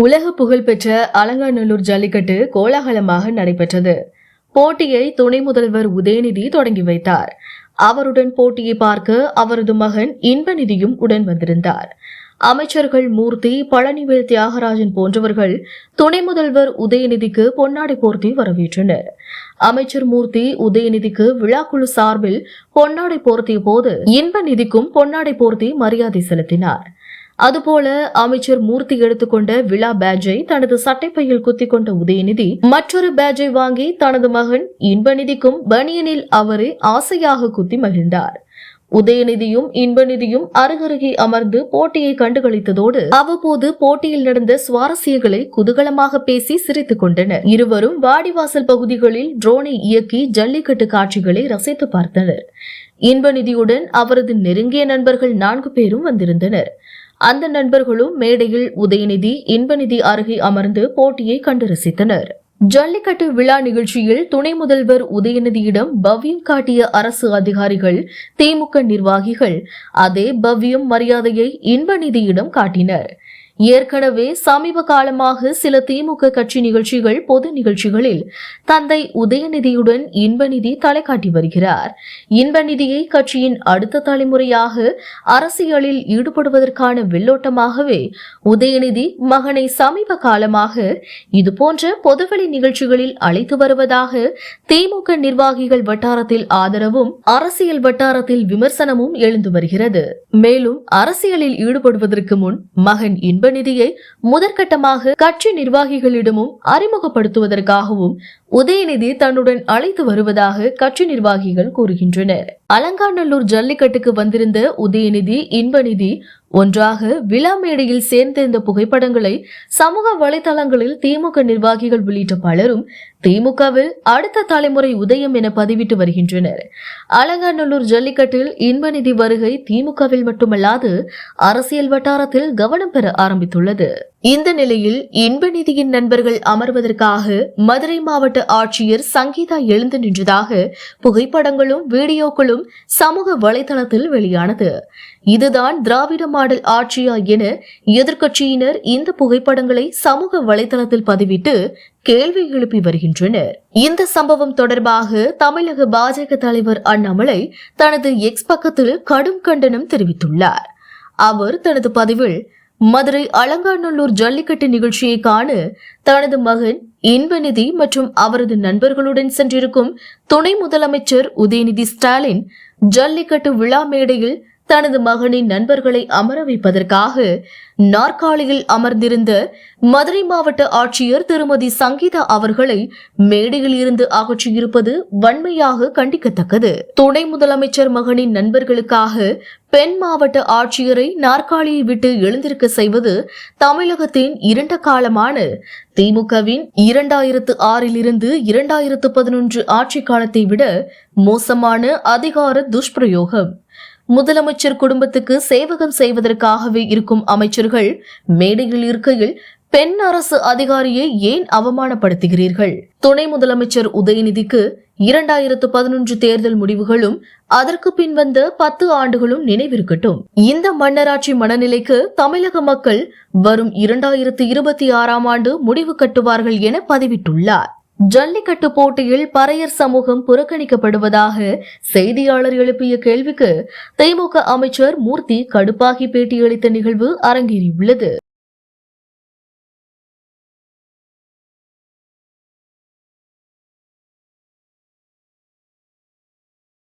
உலக புகழ்பெற்ற அலங்காநல்லூர் ஜல்லிக்கட்டு கோலாகலமாக நடைபெற்றது. போட்டியை துணை முதல்வர் உதயநிதி தொடங்கி வைத்தார். அவருடன் போட்டியை பார்க்க அவரது மகன் இன்பநிதியும் உடன் வந்திருந்தார். அமைச்சர்கள் மூர்த்தி பழனிவேல் தியாகராஜன் போன்றவர்கள் துணை முதல்வர் உதயநிதிக்கு பொன்னாடை போர்த்தி வரவேற்றனர். அமைச்சர் மூர்த்தி உதயநிதிக்கு விழாக்குழு சார்பில் பொன்னாடை போர்த்திய போது இன்பநிதிக்கும் பொன்னாடை போர்த்தி மரியாதை செலுத்தினார். அதுபோல அமைச்சர் மூர்த்தி எடுத்துக்கொண்ட விழா பேட்ஜை தனது சட்டைப்பையில் குத்திக் கொண்ட உதயநிதி மற்றொரு பேட்ஜை வாங்கி தனது மகன் இன்பநிதிக்கும் பனியனில் அவரை ஆசையாக குத்தி மகிழ்ந்தார். உதயநிதியும் இன்பநிதியும் அருகருகே அமர்ந்து போட்டியை கண்டுகளித்ததோடு அவ்வப்போது போட்டியில் நடந்த சுவாரஸ்யங்களை குதூகலமாக பேசி சிரித்துக் கொண்டனர். இருவரும் வாடிவாசல் பகுதிகளில் ட்ரோனை இயக்கி ஜல்லிக்கட்டு காட்சிகளை ரசித்து பார்த்தனர். இன்பநிதியுடன் அவரது நெருங்கிய நண்பர்கள் நான்கு பேரும் வந்திருந்தனர். அந்த நண்பர்களும் மேடையில் உதயநிதி இன்பநிதி அருகே அமர்ந்து போட்டியை கண்டு ரசித்தனர். ஜல்லிக்கட்டு விழா நிகழ்ச்சியில் துணை முதல்வர் உதயநிதியிடம் பவ்யம் காட்டிய அரசு அதிகாரிகள் திமுக நிர்வாகிகள் அதே பவ்யம் மரியாதையை இன்பநிதியிடம் காட்டினர். ஏற்கனவே சமீப காலமாக சில திமுக கட்சி நிகழ்ச்சிகள் பொது நிகழ்ச்சிகளில் தந்தை உதயநிதியுடன் இன்பநிதி தலை காட்டி வருகிறார். இன்பநிதியை கட்சியின் அடுத்த தலைமுறையாக அரசியலில் ஈடுபடுவதற்கான வெள்ளோட்டமாகவே உதயநிதி மகனை சமீப காலமாக இதுபோன்ற பொதுவெளி நிகழ்ச்சிகளில் அழைத்து வருவதாக திமுக நிர்வாகிகள் வட்டாரத்தில் ஆதரவும் அரசியல் வட்டாரத்தில் விமர்சனமும் எழுந்து வருகிறது. மேலும் அரசியலில் ஈடுபடுவதற்கு முன் மகன் இன்ப உபநிதியை முதற்கட்டமாக கட்சி நிர்வாகிகளிடமும் அறிமுகப்படுத்துவதற்காகவும் உதயநிதி தன்னுடன் அழைத்து வருவதாக கட்சி நிர்வாகிகள் கூறுகின்றனர். அலங்காநல்லூர் ஜல்லிக்கட்டுக்கு வந்திருந்த உதயநிதி இன்பநிதி ஒன்றாக விழா மேடையில் சேர்ந்திருந்த புகைப்படங்களை சமூக வலைதளங்களில் திமுக நிர்வாகிகள் உள்ளிட்ட பலரும் திமுகவில் அடுத்த தலைமுறை உதயம் என பதிவிட்டு வருகின்றனர். அலங்காநல்லூர் ஜல்லிக்கட்டில் இன்பநிதி வருகை திமுகவில் மட்டுமல்லாது அரசியல் வட்டாரத்தில் கவனம் பெற ஆரம்பித்துள்ளது. இந்த நிலையில் இன்பநிதியின் நண்பர்கள் அமர்வதற்காக மதுரை மாவட்ட ஆட்சியர் சங்கீதா எழுந்து நின்றதாக புகைப்படங்களும் வீடியோக்களும் சமூக வலைதளத்தில் வெளியானது. இதுதான் திராவிட மாடல் ஆட்சியா என எதிர்க்கட்சியினர் இந்த புகைப்படங்களை சமூக வலைதளத்தில் பதிவிட்டு கேள்வி எழுப்பி வருகின்றனர். இந்த சம்பவம் தொடர்பாக தமிழக பாஜக தலைவர் அண்ணாமலை தனது எக்ஸ் பக்கத்தில் கடும் கண்டனம் தெரிவித்துள்ளார். அவர் தனது பதிவில் மதுரை அலங்காநல்லூர் ஜல்லிக்கட்டு நிகழ்ச்சியை காண தனது மகன் இன்பநிதி மற்றும் அவரது நண்பர்களுடன் சென்றிருக்கும் துணை முதலமைச்சர் உதயநிதி ஸ்டாலின் ஜல்லிக்கட்டு விழா மேடையில் தனது மகனின் நண்பர்களை அமர வைப்பதற்காக நாற்காலியில் அமர்ந்திருந்த மதுரை மாவட்ட ஆட்சியர் திருமதி சங்கீதா அவர்களை மேடையில் இருந்து அகற்றியிருப்பது வன்மையாக கண்டிக்கத்தக்கது. துணை முதலமைச்சர் மகனின் நண்பர்களுக்காக பெண் மாவட்ட ஆட்சியரை நாற்காலியை விட்டு எழுந்திருக்க செய்வது தமிழகத்தின் இரண்ட காலமான திமுகவின் இரண்டாயிரத்து ஆறிலிருந்து இரண்டாயிரத்து பதினொன்று ஆட்சி காலத்தை விட மோசமான அதிகார துஷ்பிரயோகம். முதலமைச்சர் குடும்பத்துக்கு சேவகம் செய்வதற்காகவே இருக்கும் அமைச்சர்கள் மேடையில் இருக்கையில் பெண் அரசு அதிகாரியை ஏன் அவமானப்படுத்துகிறீர்கள்? துணை முதலமைச்சர் உதயநிதிக்கு இரண்டாயிரத்து பதினொன்று தேர்தல் முடிவுகளும் அதற்கு பின் வந்த பத்து ஆண்டுகளும் நினைவிருக்கட்டும். இந்த மன்னராட்சி மனநிலைக்கு தமிழக மக்கள் வரும் இரண்டாயிரத்து இருபத்தி ஆறாம் ஆண்டு முடிவு கட்டுவார்கள் என பதிவிட்டுள்ளார். ஜல்லிக்கட்டு போட்டியில் பறையர் சமூகம் புறக்கணிக்கப்படுவதாக செய்தியாளர் எழுப்பிய கேள்விக்கு திமுக அமைச்சர் மூர்த்தி கடுப்பாகி பேட்டியளித்த நிகழ்வு அரங்கேறியுள்ளது.